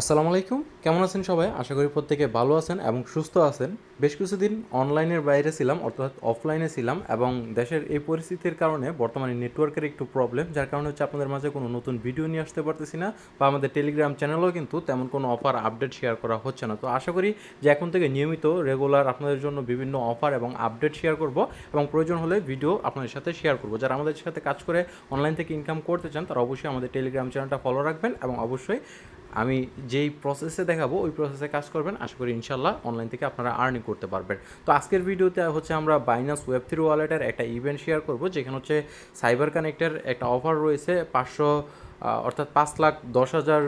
আসসালামু আলাইকুম। কেমন আছেন সবাই? আশা করি প্রত্যেকে ভালো আছেন এবং সুস্থ আছেন। বেশ কিছুদিন অনলাইনের বাইরে ছিলাম, অর্থাৎ অফলাইনে ছিলাম এবং দেশের এই পরিস্থিতির কারণে বর্তমানে নেটওয়ার্কের একটু প্রবলেম, যার কারণে হচ্ছে আপনাদের মাঝে কোনো নতুন ভিডিও নিয়ে আসতে পারতেছি না বা আমাদের টেলিগ্রাম চ্যানেলেও কিন্তু তেমন কোনো অফার, আপডেট শেয়ার করা হচ্ছে না। তো আশা করি যে এখন থেকে নিয়মিত, রেগুলার আপনাদের জন্য বিভিন্ন অফার এবং আপডেট শেয়ার করব এবং প্রয়োজন হলে ভিডিও আপনাদের সাথে শেয়ার করব। যারা আমাদের সাথে কাজ করে অনলাইন থেকে ইনকাম করতে চান, তারা অবশ্যই আমাদের টেলিগ্রাম চ্যানেলটা ফলো রাখবেন এবং অবশ্যই আমি যেই প্রসেসে দেখাবো, ওই প্রসেসে কাজ করবেন। আশা করি ইনশাল্লাহ অনলাইন থেকে আপনারা আর্নিং করতে পারবেন। তো আজকের ভিডিওতে হচ্ছে আমরা বাইনাস ওয়েব থ্রি ওয়ালেটের একটা ইভেন্ট শেয়ার করব, যেখানে হচ্ছে সাইবার কানেক্টের একটা অফার রয়েছে পাঁচশো অর্থাৎ পাঁচ লাখ দশ হাজার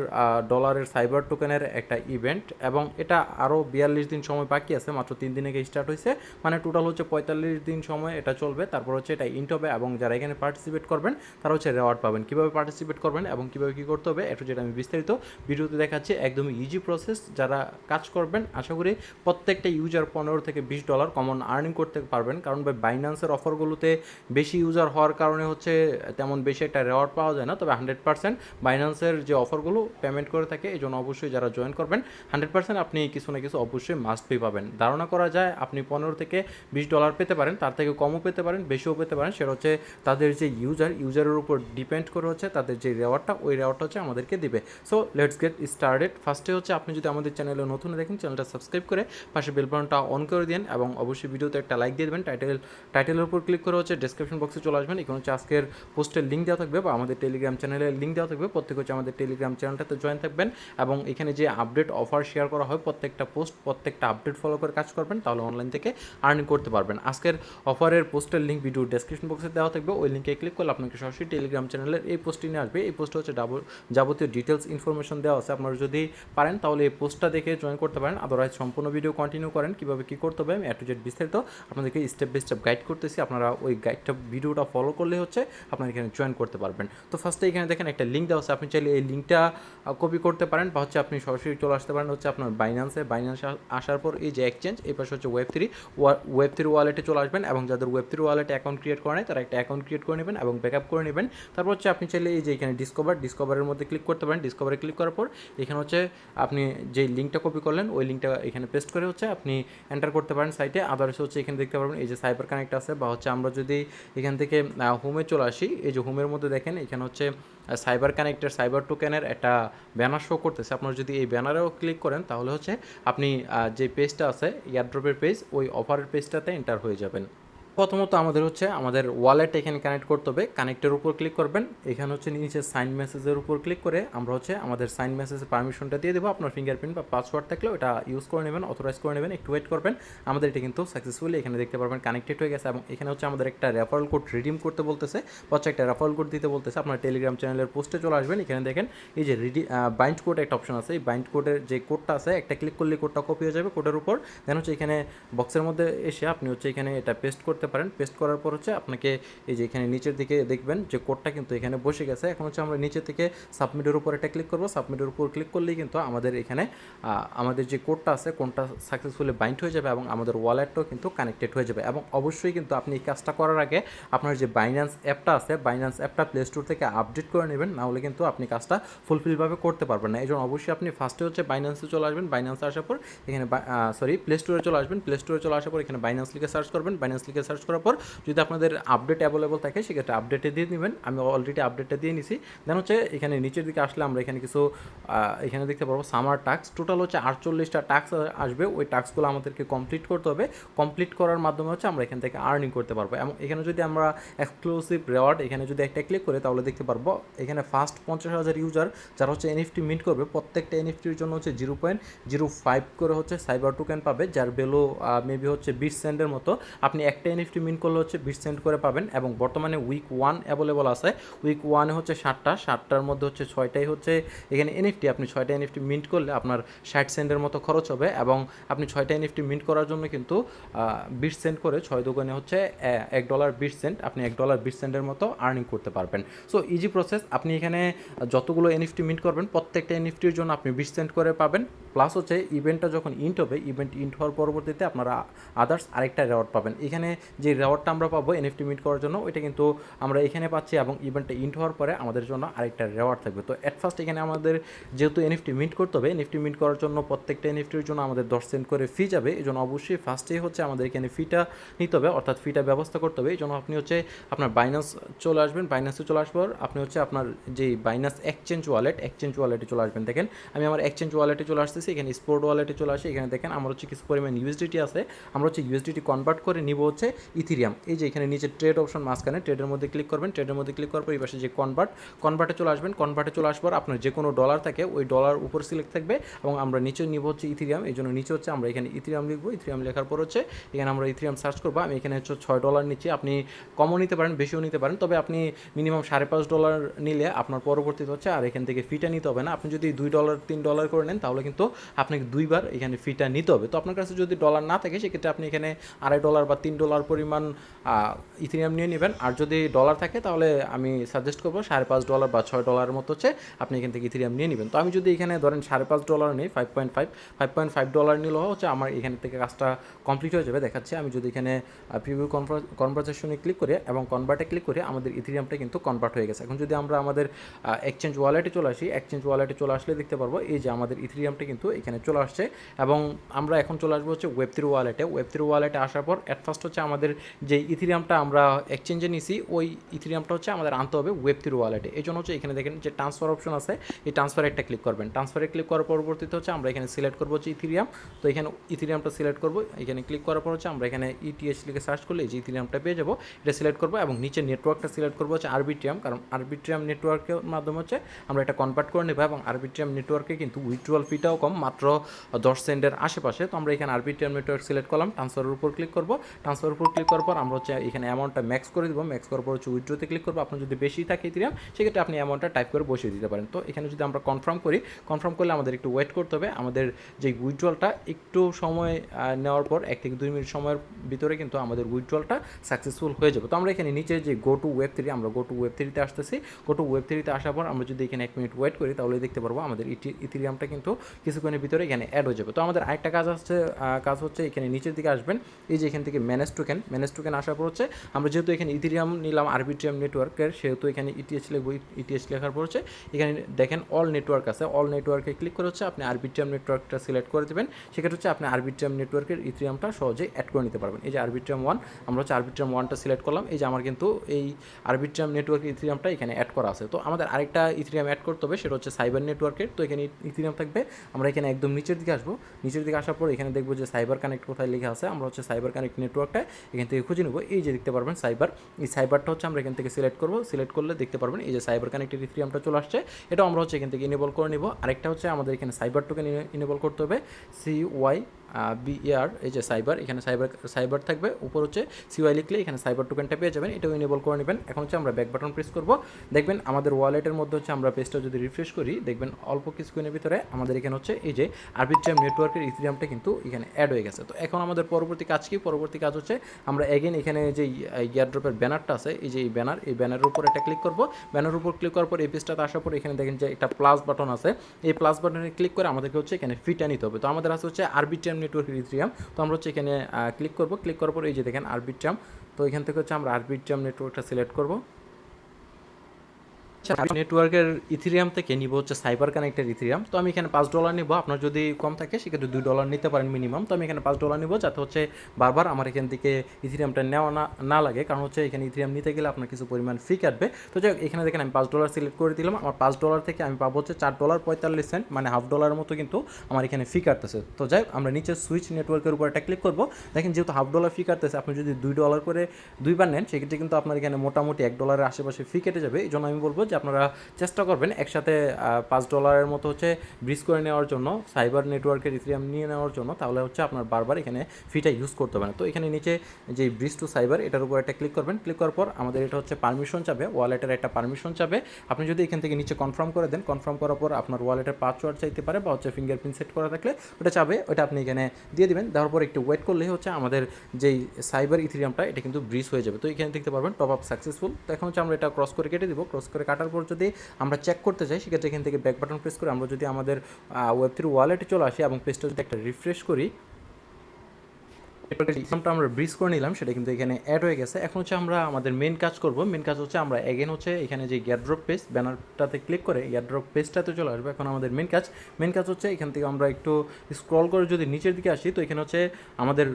ডলারের সাইবার টোকেনের একটা ইভেন্ট এবং এটা আরও বিয়াল্লিশ দিন সময় বাকি আছে, মাত্র তিন দিনে স্টার্ট হয়েছে। মানে টোটাল হচ্ছে পঁয়তাল্লিশ দিন সময় এটা চলবে। তারপর হচ্ছে এটা ইন্ট হবে এবং যারা এখানে পার্টিসিপেট করবেন, তারা হচ্ছে রেওয়ার্ড পাবেন। কীভাবে পার্টিসিপেট করবেন এবং কীভাবে কী করতে হবে একটু যেটা আমি বিস্তারিত ভিডিওতে দেখাচ্ছি। একদমই ইজি প্রসেস যারা কাজ করবেন, আশা করি প্রত্যেকটা ইউজার পনেরো থেকে বিশ ডলার কমন আর্নিং করতে পারবেন। কারণ ভাই বাইন্যান্সের অফারগুলোতে বেশি ইউজার হওয়ার কারণে হচ্ছে তেমন বেশি একটা রেওয়ার্ড পাওয়া যায় না। তবে হান্ড্রেড পার্সেন্ট বাইন্যান্সের যে অফারগুলো পেমেন্ট করে থাকে, এই জন্য অবশ্যই যারা জয়েন করবেন হান্ড্রেড পার্সেন্ট আপনি কিছু না কিছু অবশ্যই মাস্ট পে পাবেন। ধারণা করা যায় আপনি পনেরো থেকে বিশ ডলার পেতে পারেন, তার থেকে কমও পেতে পারেন, বেশিও পেতে পারেন। সেটা হচ্ছে তাদের যে ইউজার ইউজারের উপর ডিপেন্ড করে হচ্ছে তাদের যে রেওয়ার্ডটা ওই রেওয়ার্ডটা হচ্ছে আমাদেরকে দিবে। সো লেটস গেট স্টার্টেড ফার্স্টে হচ্ছে আপনি যদি আমাদের চ্যানেলে নতুন দেখেন চ্যানেলটা সাবস্ক্রাইব করে পাশে বেলবনটা অন করে দিন এবং অবশ্যই ভিডিওতে একটা লাইক দিয়ে দেবেন। টাইটেল টাইটেলের উপর ক্লিক করে হচ্ছে ডিসক্রিপশন বক্সে চলে আসবেন। এখানে হচ্ছে আজকের পোস্টের লিঙ্ক দেওয়া থাকবে বা আমাদের টেলিগ্রাম চ্যানেলের লিঙ্ক দেওয়া থাকবে, প্রত্যেক হচ্ছে আমাদের টেলিগ্রাম চ্যানেলটাতে জয়েন থাকবেন এবং এখানে যে আপডেট অফার শেয়ার করা হয়, প্রত্যেকটা পোস্ট প্রত্যেকটা আপডেট ফলো করে কাজ করবেন, তাহলে অনলাইন থেকে আর্নিং করতে পারবেন। আজকের অফারের পোস্টের লিঙ্ক ভিডিও ডেসক্রিপশন বক্সে দেওয়া থাকবে, ওই লিঙ্কে ক্লিক করলে আপনাকে সরাসরি টেলিগ্রাম চ্যানেলের এই পোস্টটি নিয়ে আসবে। এই পোস্টে হচ্ছে ডাবল যাবতীয় ডিটেলস ইনফরমেশন দেওয়া আছে। আপনারা যদি পারেন, তাহলে এই পোস্টটা দেখে জয়েন করতে পারেন। আদারওয়াইজ সম্পূর্ণ ভিডিও কন্টিনিউ করেন। কীভাবে কী করতে হবে, আমি টু জেড বিস্তারিত আপনাদেরকে স্টেপ বাই স্টেপ গাইড করতেছি। আপনারা ওই গাইডটা ভিডিওটা ফলো করলে হচ্ছে আপনারা এখানে জয়েন করতে পারবেন। তো ফার্স্টে এখানে দেখেন একটা লিঙ্ক দেওয়া আছে, আপনি চাইলে এই লিঙ্কটা কপি করতে পারেন বা হচ্ছে আপনি সরাসরি চলে আসতে পারেন হচ্ছে আপনার বাইন্যান্সে বাইন্যান্স আসার পর এই যে এক্সচেঞ্জ এই পাশে হচ্ছে ওয়েব থ্রি ওয়েব থ্রি ওয়ালেটে চলে আসবেন এবং যাদের ওয়েব থ্রি ওয়ালেটে অ্যাকাউন্ট ক্রিয়েট করে নেয় তারা একটা অ্যাকাউন্ট ক্রিয়েট করে নেবেন এবং ব্যাকআপ করে নেবেন। তারপর হচ্ছে আপনি চাইলে এই যে এখানে ডিসকভার ডিসকভারের মধ্যে ক্লিক করতে পারেন। ডিসকভারে ক্লিক করার পর এখানে হচ্ছে আপনি যে লিঙ্কটা কপি করলেন, ওই লিঙ্কটা এখানে পেস্ট করে হচ্ছে আপনি এন্টার করতে পারেন সাইটে আদার্স হচ্ছে এখানে দেখতে পারবেন এই যে সাইবার কানেক্ট আছে বা হচ্ছে আমরা যদি এখান থেকে হোমে চলে আসি, এই যে হোমের মধ্যে দেখেন, এখানে হচ্ছে সাইবার কানেক্টের সাইবার টোকেনের একটা ব্যানার শো করতেছে। আপনারা যদি এই ব্যানারেও ক্লিক করেন, তাহলে হচ্ছে আপনি যে পেজটা আছে এয়ারড্রপের পেজ, ওই অফারের পেজটাতে এন্টার হয়ে যাবেন। প্রথমত আমাদের হচ্ছে আমাদের ওয়ালেট এখানে কানেক্ট করতে হবে। কানেক্টের উপর ক্লিক করবেন। এখানে হচ্ছে নিচে সাইন মেসেজের উপর ক্লিক করে আমরা হচ্ছে আমাদের সাইন মেসেজের পারমিশনটা দিয়ে দেবো। আপনার ফিঙ্গারপ্রিন্ট বা পাসওয়ার্ড থাকলেও এটা ইউজ করে নেবেন অথরাইজ করে নেবেন, একটু ওয়েট করবেন। আমাদের এটা কিন্তু সাকসেসফুলি এখানে দেখতে পারবেন কানেক্টেড হয়ে গেছে এবং এখানে হচ্ছে আমাদের একটা রেফারেল কোড রিডিম করতে বলতেছে। হচ্ছে একটা রেফারেল কোড দিতে বলতেছে। আপনার টেলিগ্রাম চ্যানেলের পোস্টে চলে আসবেন। এখানে দেখেন এই যে রিডি বাইন্ড কোড একটা অপশন আছে। এই বাইন্ড কোডের যে কোডটা আছে, একটা ক্লিক করলে কোডটা কপি হয়ে যাবে কোডের উপর। দেন হচ্ছে এখানে বক্সের মধ্যে এসে আপনি হচ্ছে এখানে এটা পেস্ট করতে পারেন। পেস্ট করার পর হচ্ছে আপনাকে এই যে এখানে নিচের দিকে দেখবেন যে কোডটা কিন্তু এখানে বসে গেছে। এখন হচ্ছে আমরা নিচে থেকে সাবমিটের উপর এটা ক্লিক করব। সাবমিটের উপর ক্লিক করলেই কিন্তু আমাদের এখানে আমাদের যে কোডটা আছে কোনটা সাকসেসফুলি বাইন্ড হয়ে যাবে এবং আমাদের ওয়ালেটটাও কিন্তু কানেক্টেড হয়ে যাবে এবং অবশ্যই কিন্তু আপনি এই কাজটা করার আগে আপনার যে বাইন্যান্স অ্যাপটা আছে বাইন্যান্স অ্যাপটা প্লে স্টোর থেকে আপডেট করে নেবেন। নাহলে কিন্তু আপনি কাজটা ফুলফিলভাবে করতে পারবেন না। এই জন্য অবশ্যই আপনি ফার্স্টে হচ্ছে বাইন্যান্সে চলে আসবেন। বাইন্যান্সে আসার পর এখানে সরি প্লে স্টোরে চলে আসবেন। প্লে স্টোরে চলে আসার পর এখানে বাইন্যান্স লিখে সার্চ করবেন। বাইন্যান্স লিখে সার্চ করার পর যদি আপনাদের আপডেট অ্যাভেলেবল থাকে, সেক্ষেত্রে আপডেটে দিয়ে নেবেন আমি অলরেডি আপডেটটা দিয়ে নিছি। দেন হচ্ছে এখানে নিচের দিকে আসলে আমরা এখানে কিছু এখানে দেখতে পারব সামার টাস্ক টোটাল হচ্ছে আটচল্লিশটা টাস্ক আসবে। ওই টাস্কগুলো আমাদেরকে কমপ্লিট করতে হবে। কমপ্লিট করার মাধ্যমে হচ্ছে আমরা এখান থেকে আর্নিং করতে পারব। এবং এখানে যদি আমরা এক্সক্লুসিভ রেওয়ার্ড এখানে যদি একটা ক্লিক করি, তাহলে দেখতে পারব এখানে ফার্স্ট পঞ্চাশ হাজার ইউজার যারা হচ্ছে এনএফটি মিট করবে, প্রত্যেকটা এনএফটির জন্য হচ্ছে জিরো পয়েন্ট জিরো ফাইভ করে হচ্ছে সাইবার টোকেন পাবে, যার ভ্যালু মেবি হচ্ছে বিশ সেন্টের মতো। আপনি একটা এনএফটি মিন্ট করলে হচ্ছে বিশ সেন্ট করে পাবেন এবং বর্তমানে উইক ওয়ান অ্যাভেলেবল আছে। উইক ওয়ানে হচ্ছে ষাটটা ষাটটার মধ্যে হচ্ছে ছয়টাই হচ্ছে এখানে এনএফটি আপনি ছয়টা এনএফটি মিন্ট করলে আপনার ষাট সেন্টের মতো খরচ হবে এবং আপনি ছয়টা এনএফটি মিন্ট করার জন্য কিন্তু বিশ সেন্ট করে ছয় দোকানে হচ্ছে এক ডলার বিশ সেন্ট আপনি এক ডলার বিশ সেন্টের মতো আর্নিং করতে পারবেন। সো ইজি প্রসেস আপনি এখানে যতগুলো এনএফটি মিন্ট করবেন, প্রত্যেকটা এনএফটির জন্য আপনি বিশ সেন্ট করে পাবেন। প্লাস হচ্ছে ইভেন্টটা যখন ইন্ট হবে ইভেন্ট ইন্ট হওয়ার পরবর্তীতে আপনারা আদার্স আরেকটা রেওয়ার্ড পাবেন। এখানে যে রেওয়ার্ডটা আমরা পাবো এনএফটি মিট করার জন্য, ওইটা কিন্তু আমরা এখানে পাচ্ছি এবং ইভেন্টটা ইন্ট হওয়ার পরে আমাদের জন্য আরেকটা রেওয়ার্ড থাকবে। তো অ্যাট ফার্স্ট এখানে আমাদের যেহেতু এনএফটি মিট করতে হবে এনএফটি মিট করার জন্য প্রত্যেকটা এনএফটির জন্য আমাদের দশ সেন্ট করে ফি যাবে। এই জন্য অবশ্যই ফার্স্টেই হচ্ছে আমাদের এখানে ফিটা নিতে হবে, অর্থাৎ ফিটা ব্যবস্থা করতে হবে। এই জন্য আপনি হচ্ছে আপনার বাইনান্স চলে আসবেন। বাইনান্সে চলে আসবার আপনি হচ্ছে আপনার যে বাইনান্স এক্সচেঞ্জ ওয়ালেট এক্সচেঞ্জ ওয়ালেটে চলে আসবেন। দেখেন, আমি আমার এক্সচেঞ্জ ওয়ালেটে চলে আসতেছি। এখানে স্পোর্ট ওয়ালেটে চলে আসি। এখানে দেখেন আমার হচ্ছে কিছু পরিমাণ ইউএসডিটি আছে। আমরা হচ্ছে ইউএসডিটি কনভার্ট করে নিব হচ্ছে ইথিরিয়াম এই যে এখানে নিচে ট্রেড অপশন মাঝখানে ট্রেডের মধ্যে ক্লিক করবেন। ট্রেডের মধ্যে ক্লিক করার পর এই পাশে যে কনভার্ট কনভার্টে চলে আসবেন। কনভার্টে চলে আসবার আপনার যে কোনো ডলার থাকে, ওই ডলার উপর সিলেক্ট থাকবে এবং আমরা নিচে নিব হচ্ছে ইথিরিয়াম এই জন্য নিচে হচ্ছে আমরা এখানে ইথিরিয়াম লিখব। ইথিরিয়াম লেখার পর হচ্ছে এখানে আমরা ইথিরিয়াম সার্চ করব। আমি এখানে হচ্ছে ছয় ডলার নিচ্ছি। আপনি কমও নিতে পারেন, বেশিও নিতে পারেন। তবে আপনি মিনিমাম সাড়ে পাঁচ ডলার নিলে আপনার পরবর্তীতে হচ্ছে আর এখান থেকে ফিটা নিতে হবে না। আপনি যদি দুই ডলার তিন ডলার করে নেন, তাহলে কিন্তু আপনাকে দুইবার এখানে ফিটা নিতে হবে। তো আপনার কাছে যদি ডলার না থাকে, সেক্ষেত্রে আপনি এখানে আড়াই ডলার বা তিন ডলার পরিমাণ ইথিরিয়াম নিয়ে নেবেন। আর যদি ডলার থাকে, তাহলে আমি সাজেস্ট করব সাড়ে পাঁচ ডলার বা ছয় ডলারের মতো হচ্ছে আপনি এখান থেকে ইথিরিয়াম নিয়ে নেবেন। তো আমি যদি এখানে ধরেন সাড়ে পাঁচ ডলার নিই five point five five point five dollar নিলেও হচ্ছে আমার এখান থেকে কাজটা কমপ্লিট হয়ে যাবে। দেখাচ্ছে আমি যদি এখানে প্রিভিউ কনভারসেশনে ক্লিক করি এবং কনভার্টে ক্লিক করে আমাদের ইথিরিয়ামটা কিন্তু কনভার্ট হয়ে গেছে। এখন যদি আমরা আমাদের এক্সচেঞ্জ ওয়ালেটে চলে আসি এক্সচেঞ্জ ওয়ালেটে চলে আসলে দেখতে পারব, এই যে আমাদের ইথিরিয়ামটা কিন্তু এখানে চলে আসছে। এবং আমরা এখন চলে আসব হচ্ছে ওয়েব থ্রি ওয়ালেটে ওয়েব থ্রি ওয়ালেটে আসার পর অ্যাট ফার্স্ট হচ্ছে আমাদের যে ইথিরিয়ামটা আমরা এক্সচেঞ্জে নিছি, ওই ইথিরিয়ামটা হচ্ছে আমাদের আনতে হবে ওয়েব থ্রি ওয়ালেটে এই জন্য হচ্ছে এখানে দেখেন যে ট্রান্সফার অপশন আছে, এই ট্রান্সফারে একটা ক্লিক করবেন। ট্রান্সফারে ক্লিক করার পরবর্তীতে হচ্ছে আমরা এখানে সিলেক্ট করব হচ্ছে ইথিরিয়াম তো এখানে ইথিরিয়ামটা সিলেক্ট করব, এখানে ক্লিক করার পর হচ্ছে আমরা এখানে ইটিএস লিখে সার্চ করলে যে ইথিরিয়ামটা পেয়ে যাব, এটা সিলেক্ট করব এবং নিচে নেটওয়ার্কটা সিলেক্ট করব হচ্ছে আরবিটিএম কারণ আরবিট্রিয়াম নেটওয়ার্কের মাধ্যমে হচ্ছে আমরা এটা কনভার্ট করে নেব এবং আরবিটিএম নেটওয়ার্কে কিন্তু উইথড্রল ফিটাও কম, মাত্র দশ সেন্টের আশেপাশে। তো আমরা এখানে আরবিটিএম নেটওয়ার্ক সিলেক্ট করলাম ট্রান্সফারের উপর ক্লিক করব। ট্রান্সফারের উপর ক্লিক করার পর আমরা হচ্ছে এখানে অ্যামাউন্টটা ম্যাক্স করে দেবো। ম্যাক্স করার পর হচ্ছে উইথড্রোতে ক্লিক করব। আপনার যদি বেশি থাকে ইথিরিয়াম সেক্ষেত্রে আপনি অ্যামাউন্টটা টাইপ করে বসিয়ে দিতে পারেন। তো এখানে যদি আমরা কনফার্ম করি কনফার্ম করলে আমাদের একটু ওয়েট করতে হবে। আমাদের যে উইথড্রলটা একটু সময় নেওয়ার পর এক থেকে দুই মিনিট সময়ের ভিতরে কিন্তু আমাদের উইথড্রলটা সাকসেসফুল হয়ে যাবে। তো আমরা এখানে নিচে যে গো টু ওয়েব থ্রি আমরা গো টু ওয়েব থ্রিতে আসতেছি। গো টু ওয়েব থ্রিতে আসার পর আমরা যদি এখানে এক মিনিট ওয়েট করি, তাহলে দেখতে পারব আমাদের ইথিরিয়ামটা কিন্তু কিছুক্ষণের ভিতরে এখানে অ্যাড হয়ে যাবে। তো আমাদের আরেকটা কাজ আসছে কাজ হচ্ছে এখানে নিচের দিকে আসবেন। এই যে এখান থেকে ম্যানেজ টোকেন ম্যানেজ টোকেন আসার পর হচ্ছে আমরা যেহেতু এখানে ইথিরিয়াম নিলাম আরবিটিএম নেটওয়ার্কের সেহেতু এখানে ইটিএস লিখব ইটিএস লেখার পর হচ্ছে এখানে দেখেন অল নেটওয়ার্ক আছে। অল নেটওয়ার্কে ক্লিক করে হচ্ছে আপনি আরবিটিএম নেটওয়ার্কটা সিলেক্ট করে দেবেন। সেক্ষেত্রে হচ্ছে আপনি আরবিটিএম নেটওয়ার্কের ইথিরিয়ামটা সহজেই অ্যাড করে নিতে পারবেন। এই যে আরবিটিএম ওয়ান আমরা হচ্ছে আরবিটিএম ওয়ানটা সিলেক্ট করলাম। এই যে আমার কিন্তু এই আরবিটিএম নেটওয়ার্কের ইথিরিয়ামটা এখানে অ্যাড করা আছে। তো আমাদের আরেকটা ইথিরিয়াম অ্যাড করতে হবে, সেটা হচ্ছে সাইবার নেটওয়ার্কের তো এখানে ইথিরিয়াম থাকবে। আমরা এখানে একদম নিচের দিকে আসব। নিচের দিকে আসার পর এখানে দেখব যে সাইবার কানেক্ট কোথায় লেখা আছে। আমরা হচ্ছে সাইবার কানেক্ট নেটওয়ার্কটা এখান থেকে খুঁজে নেব। এই যে দেখতে পারবেন সাইবার এই সাইবারটা হচ্ছে আমরা এখান থেকে সিলেক্ট করব। সিলেক্ট করলে দেখতে পারবেন এই যে সাইবার কানেক্টেড ইথিরিয়ামটা চলে আসছে। এটা আমরা হচ্ছে এখান থেকে ইনেবল করে নেব। আরেকটা হচ্ছে আমাদের এখানে সাইবার টোকেন ইনেবল করতে হবে। সি ওয়াই বিআর এই যে সাইবার এখানে সাইবার সাইবার থাকবে। উপর হচ্ছে সিওয়াই লিখলে এখানে সাইবার টোকেনটা পেয়ে যাবেন, এটাও ইনেবল করে নেবেন। এখন হচ্ছে আমরা ব্যাক বাটন প্রেস করব। দেখবেন আমাদের ওয়ালেটের মধ্যে হচ্ছে আমরা পেজটা যদি রিফ্রেশ করি, দেখবেন অল্প কিছুক্ষণের ভিতরে আমাদের এখানে হচ্ছে এই যে আরবিটিএম নেটওয়ার্কের ইথিরিয়ামটা কিন্তু এখানে অ্যাড হয়ে গেছে। তো এখন আমাদের পরবর্তী কাজ কি? পরবর্তী কাজ হচ্ছে আমরা এগেন এখানে যে ইয়ারড্রপের ব্যানারটা আছে, এই যে এই ব্যানার এই ব্যানারের উপর একটা ক্লিক করব। ব্যানারের উপর ক্লিক করার পর এই পেজটাতে আসার পর এখানে দেখেন যে একটা প্লাস বাটন আছে। এই প্লাস বাটনে ক্লিক করে আমাদেরকে হচ্ছে এখানে ফিটা নিতে হবে। তো আমাদের আছে হচ্ছে আরবিটিএম নেটওয়ার্কের ইথিরিয়াম তো আমরা হচ্ছে এখানে ক্লিক করব। ক্লিক করার পর এই যে দেখেন, আরবিট্রাম। তো এখান থেকে হচ্ছে আমরা আরবিট্রাম নেটওয়ার্কটা সিলেক্ট করব। নেটওয়ার্কের ইথিরিয়াম থেকে নিব হচ্ছে সাইবার কানেক্টেড ইথিরিয়াম তো আমি এখানে পাঁচ ডলার নিব, আপনার যদি কম থাকে সেক্ষেত্রে দুই ডলার নিতে পারেন মিনিমাম তো আমি এখানে পাঁচ ডলার নিব যাতে হচ্ছে বারবার আমার এখান থেকে ইথিরিয়ামটা নেওয়া না না লাগে। কারণ হচ্ছে এখানে ইথিরিয়াম নিতে গেলে আপনার কিছু পরিমাণ ফি কাটবে। তো যাই এখানে দেখেন আমি পাঁচ ডলার সিলেক্ট করে দিলাম। আমার পাঁচ ডলার থেকে আমি পাবো হচ্ছে চার ডলার পঁয়তাল্লিশ সেন্ট মানে হাফ ডলারের মতো কিন্তু আমার এখানে ফি কাটতেছে। তো যাই আমরা নিচে সুইচ নেটওয়ার্কের উপর একটা ক্লিক করব। দেখেন যেহেতু হাফ ডলার ফি কাটতেছে, আপনি যদি দুই ডলার করে দুইবার নেন, সেক্ষেত্রে কিন্তু আপনার এখানে মোটামুটি এক ডলারের আশেপাশে ফি কেটে যাবে। এই জন্য আমি বলব যে আপনারা চেষ্টা করবেন একসাথে পাঁচ ডলারের মতো হচ্ছে ব্রিজ করে নেওয়ার জন্য সাইবার নেটওয়ার্কের ইথিরিয়াম নিয়ে নেওয়ার জন্য, তাহলে হচ্ছে আপনার বারবার এখানে ফিটা ইউজ করতে হবে না তো এখানে নিচে যে ব্রিজ টু সাইবার এটার উপর একটা ক্লিক করবেন। ক্লিক করার পর আমাদের এটা হচ্ছে পারমিশন চাবে ওয়ালেটের একটা পারমিশন চাবে। আপনি যদি এখান থেকে নিচে কনফার্ম করে দেন কনফার্ম করার পর আপনার ওয়ালেটের পাসওয়ার্ড চাইতে পারে বা হচ্ছে ফিঙ্গারপ্রিন্ট সেট করা থাকলে ওটা চাবে, ওটা আপনি এখানে দিয়ে দিবেন। দেওয়ার পর একটু ওয়েট করলেই হচ্ছে আমাদের যেই সাইবার ইথিরিয়ামটা এটা কিন্তু ব্রিজ হয়ে যাবে। তো এখানে দেখতে পারবেন টপ আপ সাকসেসফুল তো এখন হচ্ছে আমরা এটা ক্রস করে কেটে দিব। ক্রস করে কাটার আসার পর যদি আমরা চেক করতে চাই সেক্ষেত্রে এখান থেকে ব্যাক বাটন প্রেস করে আমরা যদি আমাদের ওয়েব থ্রি ওয়ালেটে চলে আসি এবং পেজটা যদি একটা রিফ্রেশ করি আমরা ব্রিজ করে নিলাম, সেটা কিন্তু এখানে অ্যাড হয়ে গেছে। এখন হচ্ছে আমরা আমাদের মেন কাজ করব। মেন কাজ হচ্ছে আমরা এগেন হচ্ছে এখানে যে গ্যাড্রপ পেজ ব্যানারটাতে ক্লিক করে গ্যাড্রপ পেজটাতে চলে আসবে। এখন আমাদের মেন কাজ মেন কাজ হচ্ছে এখান থেকে আমরা একটু স্ক্রল করে যদি নিচের দিকে আসি, তো এখানে হচ্ছে আমাদের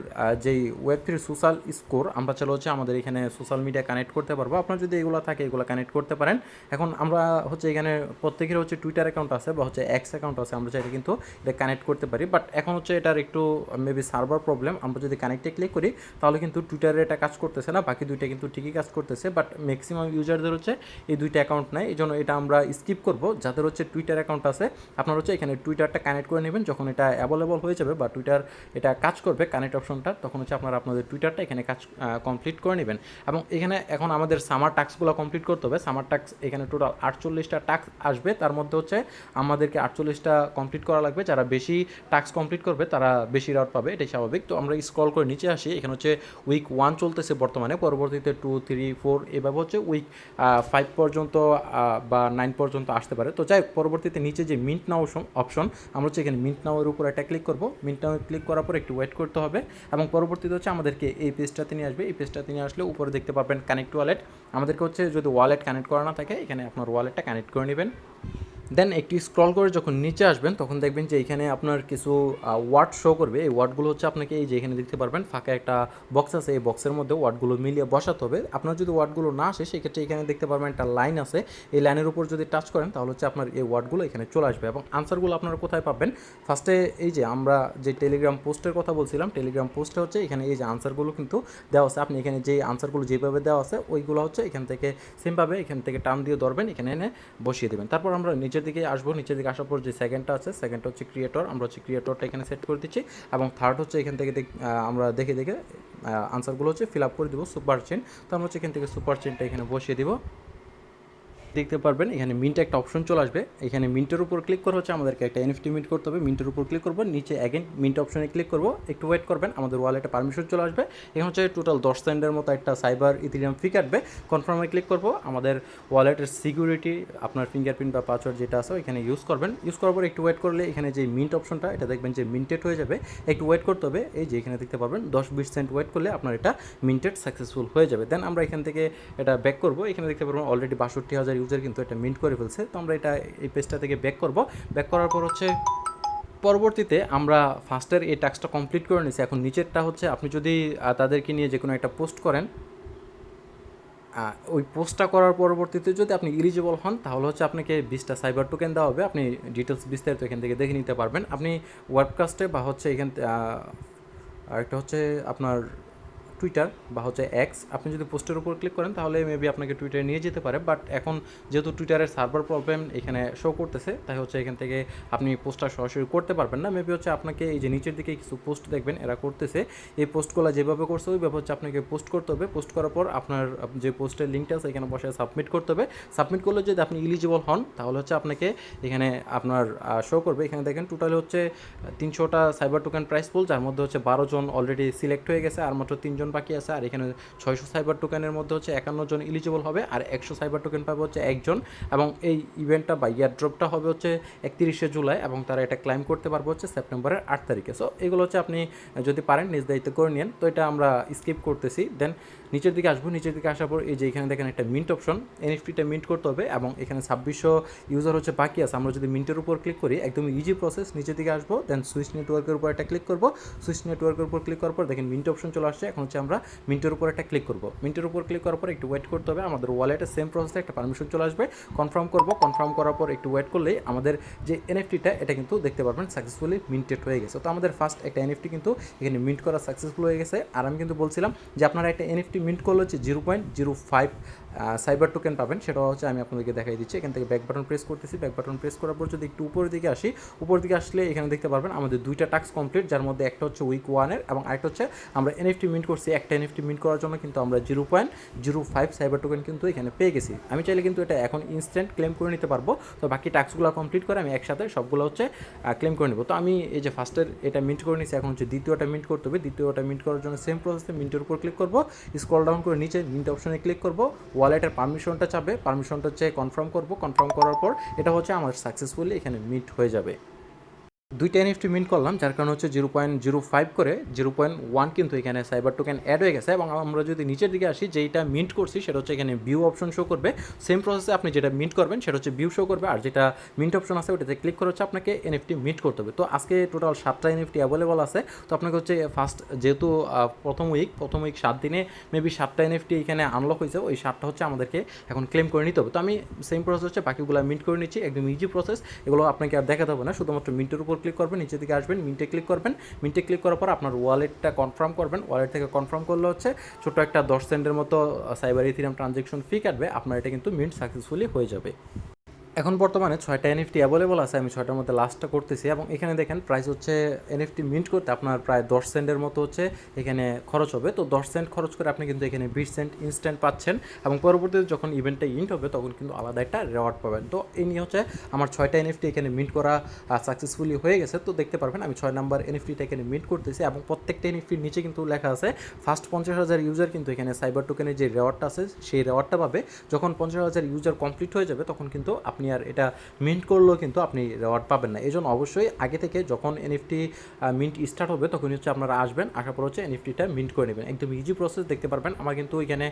যেই ওয়েব থ্রি সোশ্যাল স্কোর আমরা চলো হচ্ছে আমাদের এখানে সোশ্যাল মিডিয়া কানেক্ট করতে পারব। আপনার যদি এগুলো থাকে, এগুলো কানেক্ট করতে পারেন। এখন আমরা হচ্ছে এখানে প্রত্যেকের হচ্ছে টুইটার অ্যাকাউন্ট আছে বা হচ্ছে এক্স অ্যাকাউন্ট আছে, আমরা চাইলে কিন্তু এটা কানেক্ট করতে পারি। বাট এখন হচ্ছে এটার একটু মেবি সার্ভার প্রবলেম আমরা যদি কানেক্টে ক্লিক করি, তাহলে কিন্তু টুইটারে এটা কাজ করতেছে না, বাকি দুইটা কিন্তু ঠিকই কাজ করতেছে বাট ম্যাক্সিমাম ইউজারদের হচ্ছে এই দুইটা অ্যাকাউন্ট নাই, এই জন্য এটা আমরা স্কিপ করব। যাদের হচ্ছে টুইটার অ্যাকাউন্ট আছে, আপনার হচ্ছে এখানে টুইটারটা কানেক্ট করে নেবেন, যখন এটা অ্যাভেলেবল হয়ে যাবে বা টুইটার এটা কাজ করবে কানেক্ট অপশনটা তখন হচ্ছে আপনারা আপনাদের টুইটারটা এখানে কাজ কমপ্লিট করে নেবেন। এবং এখানে এখন আমাদের সামার টাস্কগুলো কমপ্লিট করতে হবে। সামার টাস্ক এখানে টোটাল আটচল্লিশটা টাস্ক আসবে, তার মধ্যে হচ্ছে আমাদেরকে আটচল্লিশটা কমপ্লিট করা লাগবে। যারা বেশি টাস্ক কমপ্লিট করবে, তারা বেশি রাউট পাবে, এটাই স্বাভাবিক। তো আমরা স্ক্রল করে নিচে আসি। এখানে হচ্ছে উইক ওয়ান চলতেছে বর্তমানে। পরবর্তীতে টু থ্রি ফোর এভাবে হচ্ছে উইক ফাইভ পর্যন্ত বা নাইন পর্যন্ত আসতে পারে। তো যাই পরবর্তীতে নিচে যে মিন্ট নাও অপশন আমরা হচ্ছে এখানে মিন্ট নাওয়ের উপর একটা ক্লিক করব। মিন্ট নাও ক্লিক করার পর একটু ওয়েট করতে হবে। এবং পরবর্তীতে হচ্ছে আমাদেরকে এই পেজটাতে নিয়ে আসবে। এই পেজটাতে নিয়ে আসলে উপরে দেখতে পাবেন কানেক্ট ওয়ালেট আমাদেরকে হচ্ছে যদি ওয়ালেট কানেক্ট করা না থাকে, এখানে আপনার ওয়ালেটটা কানেক্ট করে নেবেন। দেন একটু স্ক্রল করে যখন নিচে আসবেন, তখন দেখবেন যে এখানে আপনার কিছু ওয়ার্ড শো করবে। এই ওয়ার্ডগুলো হচ্ছে আপনাকে এই যে এখানে দেখতে পারবেন, ফাঁকা একটা বক্স আছে। এই বক্সের মধ্যে ওয়ার্ডগুলো মিলিয়ে বসাতে হবে। আপনার যদি ওয়ার্ডগুলো না আসে, সেক্ষেত্রে এখানে দেখতে পারবেন একটা লাইন আছে। এই লাইনের উপর যদি টাচ করেন, তাহলে হচ্ছে আপনার এই ওয়ার্ডগুলো এখানে চলে আসবে। এবং আনসারগুলো আপনারা কোথায় পাবেন? ফার্স্টে এই যে আমরা যে টেলিগ্রাম পোস্টের কথা বলছিলাম টেলিগ্রাম পোস্টে হচ্ছে এখানে এই যে আনসারগুলো কিন্তু দেওয়া আছে। আপনি এখানে যে আনসারগুলো যেভাবে দেওয়া আছে, ওইগুলো হচ্ছে এখান থেকে সেমভাবে এখান থেকে টান দিয়ে ধরবেন, এখানে এনে বসিয়ে দেবেন। তারপর আমরা নিচের দিকে আসব। নিচের দিকে আসার পর যে সেকেন্ডটা আছে সেকেন্ডটা হচ্ছে ক্রিয়েটর আমরা হচ্ছে ক্রিয়েটরটা এখানে সেট করে দিচ্ছি এবং থার্ড হচ্ছে এখান থেকে আমরা দেখে দেখে আনসারগুলো হচ্ছে ফিল আপ করে দেবো সুপার চেন তো আমরা হচ্ছে এখান থেকে সুপার চেনটা এখানে বসিয়ে দিব। দেখতে পারবেন, এখানে মিন্ট একটা অপশন চলে আসবে। এখানে মিন্টের উপর ক্লিক করে হচ্ছে, আমাদেরকে একটা এনএফটি মিন্ট করতে হবে। মিন্টের উপর ক্লিক করব, নিচে অ্যাগেন মিন্ট অপশনে ক্লিক করব। একটু ওয়েট করবেন, আমাদের ওয়ালেটে পারমিশন চলে আসবে। এখানে হচ্ছে টোটাল দশ সেন্টের মতো একটা সাইবার ইথিরিয়াম ফি কাটবে। কনফার্মে ক্লিক করব, আমাদের ওয়ালেটের সিকিউরিটি আপনার ফিঙ্গারপ্রিন্ট বা পাসওয়ার্ড যেটা আছে এখানে ইউজ করবেন। ইউজ করার পর একটু ওয়েট করলে এখানে যে মিন্ট অপশনটা এটা দেখবেন যে মিন্টেড হয়ে যাবে। একটু ওয়েট করতে হবে, এই যে এখানে দেখতে পারবেন, দশ বিশ সেন্ট ওয়েট করলে আপনার এটা মিন্টেড সাকসেসফুল হয়ে যাবে। দেন আমরা এখান থেকে এটা ব্যাক করব। এখানে দেখতে পারবেন অলরেডি বাষট্টি হাজার ইউজার কিন্তু এটা মিন্ট করে ফেলছে। তো আমরা এটা এই পেজটা থেকে ব্যাক করব। ব্যাক করার পর হচ্ছে, পরবর্তীতে আমরা ফার্স্টের এই টাস্কটা কমপ্লিট করে নিছি। এখন নিচেরটা হচ্ছে, আপনি যদি তাদেরকে নিয়ে যে কোনো একটা পোস্ট করেন ওই পোস্টটা করার পরবর্তীতে যদি আপনি ইলিজিবল হন, তাহলে হচ্ছে আপনাকে বিশটা সাইবার টোকেন দেওয়া হবে। আপনি ডিটেলস বিস্তারিত এখান থেকে দেখে নিতে পারবেন। আপনি ওয়েবকাস্টে বা হচ্ছে এখান আরেকটা হচ্ছে আপনার টুইটার বা হচ্ছে এক্স আপনি যদি পোস্টের উপর ক্লিক করেন, তাহলে মেবি আপনাকে টুইটারে নিয়ে যেতে পারে। বাট এখন যেহেতু টুইটারের সার্ভার প্রবলেম এখানে শো করতেছে, তাই হচ্ছে এখান থেকে আপনি পোস্টটা সরাসরি করতে পারবেন না। মেবি হচ্ছে আপনাকে এই যে নিচের দিকে কিছু পোস্ট দেখবেন, এরা করতেছে। এই পোস্টগুলো যেভাবে করছে, ওইভাবে হচ্ছে আপনাকে পোস্ট করতে হবে। পোস্ট করার পর আপনার যে পোস্টের লিঙ্কটা আছে, এখানে বসে সাবমিট করতে হবে। সাবমিট করলে যদি আপনি ইলিজিবল হন, তাহলে হচ্ছে আপনাকে এখানে আপনার শো করবে। এখানে দেখেন টোটাল হচ্ছে তিনশোটা সাইবার টোকেন প্রাইস পুল যার মধ্যে হচ্ছে বারো জন অলরেডি সিলেক্ট হয়ে গেছে, আর মাত্র তিনজন বাকি আছে, আর এখানে ছয়শো সাইবার টোকেনের মধ্যে হচ্ছে একান্ন জন এলিজিবল হবে, আর একশো সাইবার টোকেন পাবে হচ্ছে একজন। এবং এই ইভেন্টটা বা ইয়ার ড্রপটা হবে হচ্ছে একত্রিশে জুলাই, এবং তারা এটা ক্লাইম করতে পারবে হচ্ছে সেপ্টেম্বরের আট তারিখে। সো এগুলো হচ্ছে আপনি যদি পারেন নিজ দায়িত্ব করে নিন তো, এটা আমরা স্কিপ করতেছি। দেন নিচের দিকে আসব, নিচের দিকে আসার পর এই যে এখানে দেখেন একটা মিন্ট অপশন এনএফটিটা মিন্ট করতে হবে এবং এখানে ছাব্বিশশো ইউজার হচ্ছে বাকি আছে। আমরা যদি মিন্টের উপর ক্লিক করি, একদম ইজি প্রসেস নিচের দিকে আসব দেন সুইচ নেটওয়ার্কের উপর একটা ক্লিক করব। সুইচ নেটওয়ার্কের উপর ক্লিক করার পর দেখেন মিন্ট অপশন চলে আসছে, এখন হচ্ছে আমরা মিন্টের উপর একটা ক্লিক করব। মিন্টের উপর ক্লিক করার পর একটু ওয়েট করতে হবে, আমাদের ওয়ালেটে সেম প্রসেসে একটা পারমিশন চলে আসবে। কনফার্ম করব কনফার্ম করার পর একটু ওয়েট করলেই আমাদের যে এনএফটিটা এটা কিন্তু দেখতে পারবেন সাকসেসফুলি মিন্টেড হয়ে গেছে। তো আমাদের ফার্স্ট একটা এনএফটি কিন্তু এখানে মিন্ট করা সাকসেসফুল হয়ে গেছে। আর আমি কিন্তু বলছিলাম যে আপনারা একটা এনএফটি মিন্ট কল হচ্ছে zero point zero five cyber token পাবেন, সেটা হচ্ছে আমি আপনাদেরকে দেখাই দিচ্ছি। এখান থেকে ব্যাক বাটন প্রেস করতেছি ব্যাক বাটন প্রেস করার পর যদি একটু উপরের দিকে আসি উপর দিকে আসলে এখানে দেখতে পারবেন আমাদের দুইটা টাস্ক কমপ্লিট যার মধ্যে একটা হচ্ছে উইক ওয়ানের এবং আরেকটা হচ্ছে আমরা এনএফটি মিন্ট করছি। একটা এনএফটি মিন্ট করার জন্য কিন্তু আমরা zero point zero five cyber token কিন্তু এখানে পেয়ে গেছি। আমি চাইলে কিন্তু এটা এখন ইনস্ট্যান্ট ক্লেম করে নিতে পারব। তো বাকি টাস্কগুলো কমপ্লিট করে আমি একসাথে সবগুলো হচ্ছে ক্লেম করে নেব। তো আমি এই যে ফার্স্টের এটা মিন্ট করে নিয়েছি, এখন হচ্ছে দ্বিতীয়টা মিন্ট করতে হবে। দ্বিতীয়টা মিন্ট করার জন্য সেম প্রসেসে মিন্টের উপর ক্লিক করব। স্ক্রল ডাউন করে নিচে মিন্ট অপশনে ক্লিক করব। ওয়ালেটের পারমিশনটা চাবে, পারমিশনটা হচ্ছে কনফার্ম করব। কনফার্ম করার পর এটা হচ্ছে আমার সাকসেসফুলি এখানে মিট হয়ে যাবে। দুইটা এনএফটি মিন্ট করলাম, যার কারণে হচ্ছে জিরো পয়েন্ট জিরো ফাইভ করে জিরো পয়েন্ট ওয়ান কিন্তু এখানে সাইবার টোকেন অ্যাড হয়ে গেছে এবং আমরা যদি নিচের দিকে আসি, যেইটা মিন্ট করছি সেটা হচ্ছে এখানে ভিউ অপশন শো করবে। সেম প্রসেসে আপনি যেটা মিন্ট করবেন সেটা হচ্ছে ভিউ শো করবে, আর যেটা মিন্ট অপশন আছে ওটাতে ক্লিক করে হচ্ছে আপনাকে এনএফটি মিন্ট করতে হবে। তো আজকে টোটাল সাতটা এনএফটি অ্যাভেলেবল আছে। তো আপনাকে হচ্ছে ফার্স্ট যেহেতু প্রথম উইক প্রথম উইক সাত দিনে মেবি সাতটা এনএফটি এখানে আনলক হয়েছে, ওই সাতটা হচ্ছে আমাদেরকে এখন ক্লেম করে নিতে হবে। তো আমি সেম প্রসেস হচ্ছে, বাকিগুলো মিন্ট করে নিচ্ছি, একদম ইজি প্রসেস এগুলো আপনাকে আর দেখাতে হবে না, শুধুমাত্র মিন্টের উপর ক্লিক করবেন নিচে দিকে আসবেন মিন্টে ক্লিক করবেন। মিন্টে ক্লিক করার পর আপনার ওয়ালেটটা কনফার্ম করবেন। ওয়ালেট থেকে কনফার্ম করলে হচ্ছে ছোট একটা দশ সেন্টের মতো সাইবার ইথিরাম ট্রানজেকশন ফি কাটবে। আপনার এটা কিন্তু মিন্ট সাকসেসফুলি হয়ে যাবে। এখন বর্তমানে ছয়টা এনএফটি অ্যাভেলেবল আছে, আমি ছয়টার মধ্যে লাস্টটা করতেছি এবং এখানে দেখেন প্রাইস হচ্ছে এনএফটি মিন্ট করতে আপনার প্রায় দশ সেন্টের মতো হচ্ছে এখানে খরচ হবে। তো দশ সেন্ট খরচ করে আপনি কিন্তু এখানে বিশ সেন্ট ইনস্ট্যান্ট পাচ্ছেন এবং পরবর্তীতে যখন ইভেন্টটা ইন্ট হবে তখন কিন্তু আলাদা একটা রেওয়ার্ড পাবেন। তো এই নিয়ে হচ্ছে আমার ছয়টা এনএফটি এখানে মিন্ট করা সাকসেসফুলি হয়ে গেছে। তো দেখতে পারবেন আমি ছয় নাম্বার এনএফটিটা এখানে মিন্ট করতেছি এবং প্রত্যেকটা এনএফটির নিচে কিন্তু লেখা আছে ফার্স্ট পঞ্চাশ হাজার ইউজার কিন্তু এখানে সাইবার টোকেনের যে রেওয়ার্ডটা আছে, সেই রেওয়ার্ডটা পাবে। যখন পঞ্চাশ হাজার ইউজার কমপ্লিট হয়ে যাবে তখন কিন্তু আপনি আর এটা মিন্ট করলেও কিন্তু আপনি রেওয়ার্ড পাবেন না। এই জন্য অবশ্যই আগে থেকে যখন এনএফটি মিন্ট স্টার্ট হবে তখন হচ্ছে আপনারা আসবেন, আসার পর হচ্ছে এনএফটিটা মিন্ট করে নেবেন। একদম ইজি প্রসেস দেখতে পারবেন। আমার কিন্তু এখানে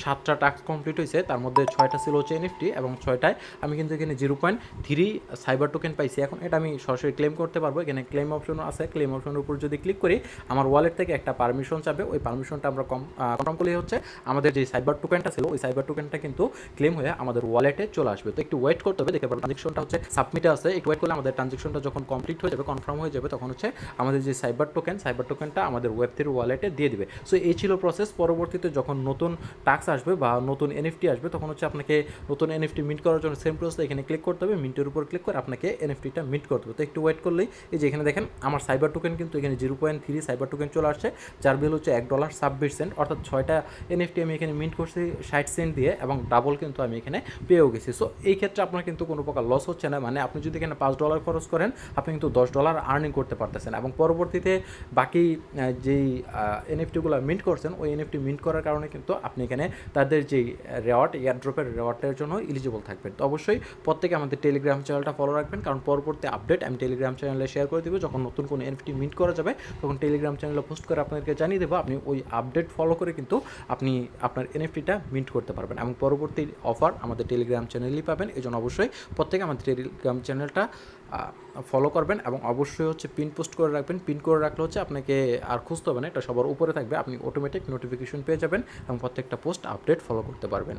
সাতটা টাস্ক কমপ্লিট হয়েছে। তার মধ্যে ছয়টা ছিল হচ্ছে এনএফটি এবং ছয়টায় আমি কিন্তু এখানে zero point three cyber token পাইছি। এখন এটা আমি সরাসরি ক্লেম করতে পারব। এখানে ক্লেম অপশন আছে। ক্লেম অপশনের উপর যদি ক্লিক করি, আমার ওয়ালেট থেকে একটা পারমিশন চাবে ওই পারমিশনটা আমরা কম কনফার্ম করলে হচ্ছে আমাদের যে সাইবার টোকেনটা ছিল, ওই সাইবার টোকেনটা কিন্তু ক্লেম হয়ে আমাদের ওয়ালেটে চলে আসবে। তো একটু ওয়েট করতে হবে দেখতে ট্রানজেকশনটা হচ্ছে সাবমিটে আছে। একটু ওয়েট করলে আমাদের ট্রানজেকশনটা যখন কমপ্লিট হয়ে যাবে কনফার্ম হয়ে যাবে, তখন হচ্ছে আমাদের যে সাইবার টোকেন সাইবার টোকেনটা আমাদের ওয়েব থ্রি ওয়ালেটে দিয়ে দিবে। সো এই ছিল প্রসেস পরবর্তীতে যখন নতুন টাস্ক আসবে বা নতুন এনএফটি আসবে, তখন হচ্ছে আপনাকে নতুন এনএফটি মিট করার জন্য সেম প্রসেস এখানে ক্লিক করতে হবে। মিন্টের উপর ক্লিক করে আপনাকে এনএফটিটা মিট করতে হবে। তো একটু ওয়েট করলেই, এই যে এখানে দেখেন, আমার সাইবার টোকেন কিন্তু এখানে zero point three cyber token চলে আসছে, যার বিল হচ্ছে এক ডলার ছাব্বিশ সেন্ট অর্থাৎ ছয়টা এনএফটি আমি এখানে মিন্ট করছি ষাট সেন্ট দিয়ে এবং ডাবল কিন্তু আমি এখানে পেয়েও গেছি। সো এই ক্ষেত্রে আপনার কিন্তু কোনো প্রকার লস হচ্ছে না। মানে আপনি যদি এখানে পাঁচ ডলার খরচ করেন, আপনি কিন্তু দশ ডলার আর্নিং করতে পারতেছেন। এবং পরবর্তীতে বাকি যেই এনএফটিগুলো মিন্ট করছেন, ওই এনএফটি মিন্ট করার কারণে কিন্তু আপনি এখানে তাদের যেই রেওয়ার্ড এয়ারড্রপের রেওয়ার্ডের জন্য ইলিজিবল থাকবেন। তো অবশ্যই প্রত্যেকে আমাদের টেলিগ্রাম চ্যানেলটা ফলো রাখবেন। কারণ পরবর্তী আপডেট আমি টেলিগ্রাম চ্যানেলে শেয়ার করে দেবো। যখন নতুন কোনো এনএফটি মিন্ট করা যাবে, তখন টেলিগ্রাম চ্যানেলে পোস্ট করে আপনাদেরকে জানিয়ে দেবো। আপনি ওই আপডেট ফলো করে কিন্তু আপনি আপনার এনএফটিটা মিন্ট করতে পারবেন। এবং পরবর্তী অফার আমাদের টেলিগ্রাম চ্যানেলেই পাবেন। এই জন্য অবশ্যই প্রত্যেকে আমাদের টেলিগ্রাম চ্যানেলটা ফলো করবেন এবং অবশ্যই হচ্ছে পিন পোস্ট করে রাখবেন। পিন করে রাখলে হচ্ছে আপনাকে আর খুঁজতে হবে না, এটা সবার উপরে থাকবে। আপনি অটোমেটিক নোটিফিকেশন পেয়ে যাবেন এবং প্রত্যেকটা পোস্ট আপডেট ফলো করতে পারবেন।